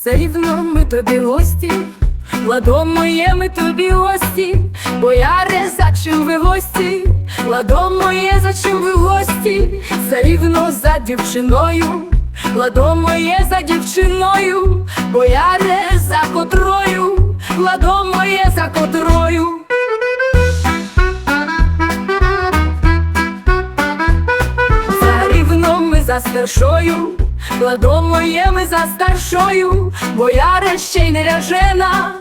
все рівно ми тобі гості, ладо моє ми тобі гості, бояре, за чим ви гості, ладо моє, за чим ви гості, все рівно за дівчиною, ладо моє за дівчиною, бояре за котрою, ладо моє за котрою. За рівно ми за старшою, ладо моє ми за старшою, бояре ще й не ряжена,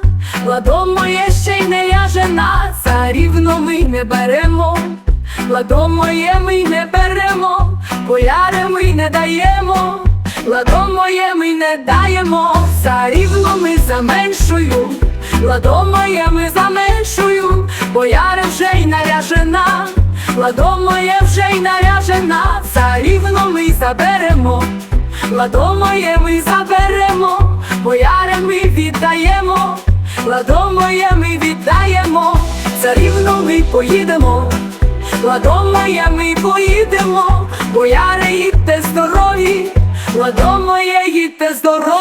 ладо моє ще й не ряжена, за рівно ми не беремо, ладо моє ми не беремо, бояре ми не даємо, ладо моє ми не даємо, за рівно ми за меншою, ладо моє ми за меншою, бояре вже й наряжена. Ладо моє вже й наряжена, за рівно ми заберемо, ладо моє ми заберемо, бояре ми віддаємо, ладо моє ми віддаємо, за рівно ми поїдемо, ладо моє ми поїдемо, бояре їдьте здорові, ладо моє їдьте здорові.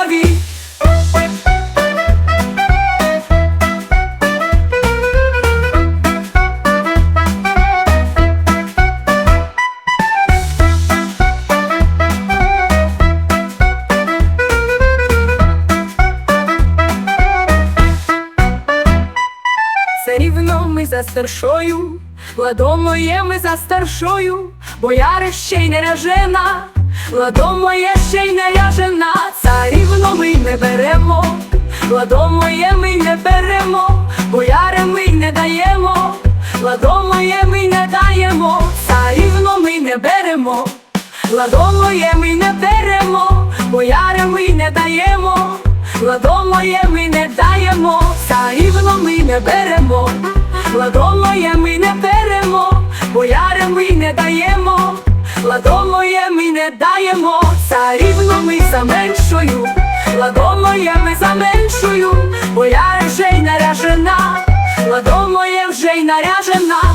Все рівно ми за старшою, ладо моє ми за старшою, бояре ще й не ряжена, ладо моє ще й не ряжена, за рівно ми не беремо, ладо моє ми не беремо, бояре ми не даємо, ладо ми не даємо, за рівно ми не беремо, ладо ми не беремо, бояре ми не даємо. Ладо моє ми не даємо, за рівно ми не беремо, ладо моє ми не беремо, бояре ми не даємо, ладо моє ми не даємо, за рівно ми за меншою, ладо моє ми за меншою, бояре вже й наряжена, ладо моє вже й наряжена.